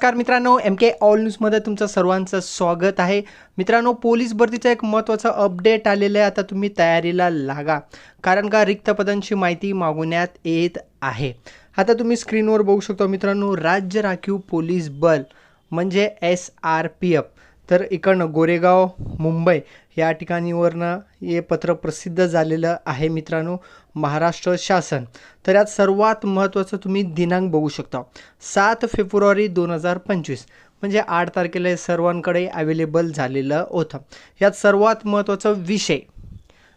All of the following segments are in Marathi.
नमस्कार मित्रांनो एम के ऑल न्यूजमध्ये तुमचं सर्वांचं स्वागत आहे. मित्रांनो पोलीस भरतीचं एक महत्त्वाचं अपडेट आलेलं आहे. आता तुम्ही तयारीला लागा कारण का रिक्त पदांची माहिती मागवण्यात येत आहे. आता तुम्ही स्क्रीनवर बघू शकता मित्रांनो राज्य राखीव पोलीस बल म्हणजे एस आर पी एफ तर इकडनं गोरेगाव मुंबई या ठिकाणीवरनं हे पत्र प्रसिद्ध झालेलं आहे मित्रांनो महाराष्ट्र शासन. तर यात सर्वात महत्त्वाचं तुम्ही दिनांक बघू शकता. सात फेब्रुवारी दोन हजार पंचवीस म्हणजे आठ तारखेला हे सर्वांकडे अवेलेबल झालेलं होतं. यात सर्वात महत्त्वाचा विषय.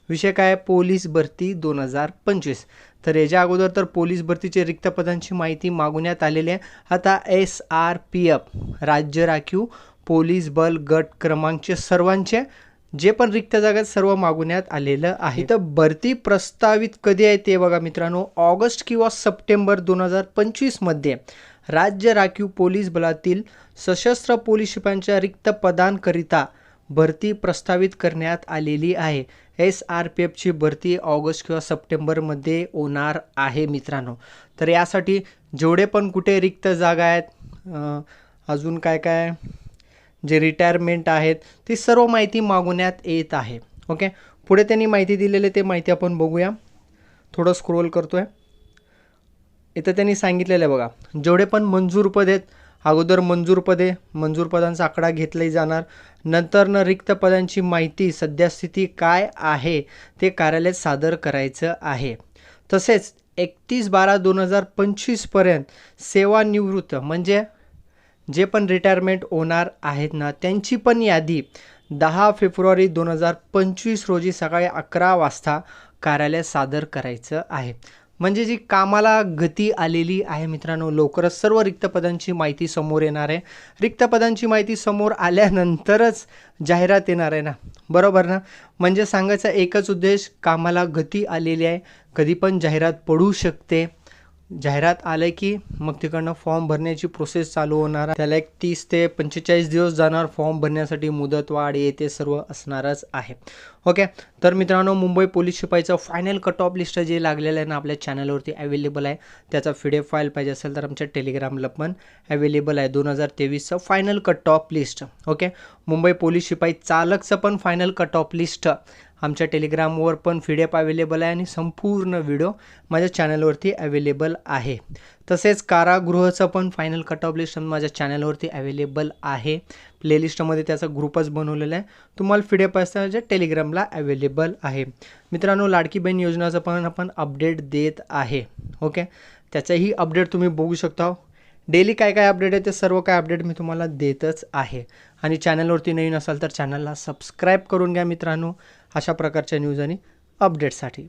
विषय काय आहे? पोलीस भरती दोन हजार पंचवीस. तर याच्या अगोदर तर पोलीस भरतीचे रिक्त पदांची माहिती मागवण्यात आलेली आहे. आता एस आर पी एफ राज्य राखीव पोलीस बल गट क्रमांकचे सर्वांचे जे पण रिक्त जागा आहेत, सर्व मागवण्यात आलेलं आहे. तर भरती प्रस्तावित कधी आहे ते बघा मित्रांनो. ऑगस्ट किंवा सप्टेंबर दोन हजार पंचवीसमध्ये राज्य राखीव पोलीस बलातील सशस्त्र पोलीस शिपायांच्या रिक्त पदांकरिता भरती प्रस्तावित करण्यात आलेली आहे. एस आर पी एफची भरती ऑगस्ट किंवा सप्टेंबरमध्ये होणार आहे मित्रांनो. तर यासाठी जेवढे पण कुठे रिक्त जागा आहेत अजून काय काय? जे रिटायरमेंट आहेत ती सर्व माहिती मागवण्यात येत आहे. ओके पुढे त्यांनी माहिती दिलेली ते माहिती आपण बघूया. थोडं स्क्रोल करतो आहे इथं त्यांनी सांगितलेलं आहे बघा जेवढे पण मंजूर पद आहेत अगोदर मंजूर पदे मंजूर पदांचा आकडा घेतलाही जाणार. नंतरनं रिक्त पदांची माहिती सद्यस्थिती काय आहे ते कार्यालयात सादर करायचं आहे. तसेच एकतीस बारा दोन हजार पंचवीसपर्यंत सेवानिवृत्त म्हणजे जे पण रिटायरमेंट होणार आहेत ना त्यांची पण यादी दहा फेब्रुवारी दोन हजार पंचवीस रोजी सकाळी अकरा वाजता कार्यालयात सादर करायचं आहे. म्हणजे जी कामाला गती आलेली आहे मित्रांनो लवकरच सर्व रिक्तपदांची माहिती समोर येणार आहे. रिक्तपदांची माहिती समोर आल्यानंतरच जाहिरात येणार आहे ना. बरोबर ना? म्हणजे सांगायचा एकच उद्देश कामाला गती आलेली आहे. कधी पण जाहिरात पडू शकते. जाहिरात आलं की मग तिकडनं फॉर्म भरण्याची प्रोसेस चालू होणार त्याला एक तीस ते पंचेचाळीस दिवस जाणार फॉर्म भरण्यासाठी मुदतवाढ हे ते सर्व असणारच आहे. ओके तर मित्रांनो मुंबई पोलीस शिपाईचं फायनल कट ऑफ लिस्ट जे लागलेलं आहे ना आपल्या चॅनलवरती अवेलेबल आहे. त्याचा फिडे फाईल पाहिजे असेल तर आमच्या टेलिग्रामला पण अवेलेबल आहे. दोन हजार तेवीसचं final cut off list okay Mumbai police शिपाई चालकचं पण फायनल कट ऑफ लिस्ट आमच्या टेलिग्रामवर पण पीडीएफ अवेलेबल आहे आणि संपूर्ण व्हिडिओ माझ्या चॅनलवरती अवेलेबल आहे. तसेच कारागृहाचं पण फायनल कट ऑफ लिस्ट माझ्या चॅनलवरती अवेलेबल आहे. प्लेलिस्टमध्ये त्याचा ग्रुपच बनवलेला आहे. तुम्हाला पी डी एफ टेलिग्रामला अवेलेबल आहे. मित्रांनो लाडकी बहीण योजनाचं पण आपण अपडेट देत आहे. ओके? त्याचंही अपडेट तुम्ही बघू शकता. डेली काय काय अपडेट आहे ते सर्व काय अपडेट मी तुम्हाला देतच आहे. आणि चॅनलवरती नवीन असाल तर चॅनलला सबस्क्राईब करून घ्या मित्रांनो. अशा प्रकारच्या न्यूज आणि अपडेटसाठी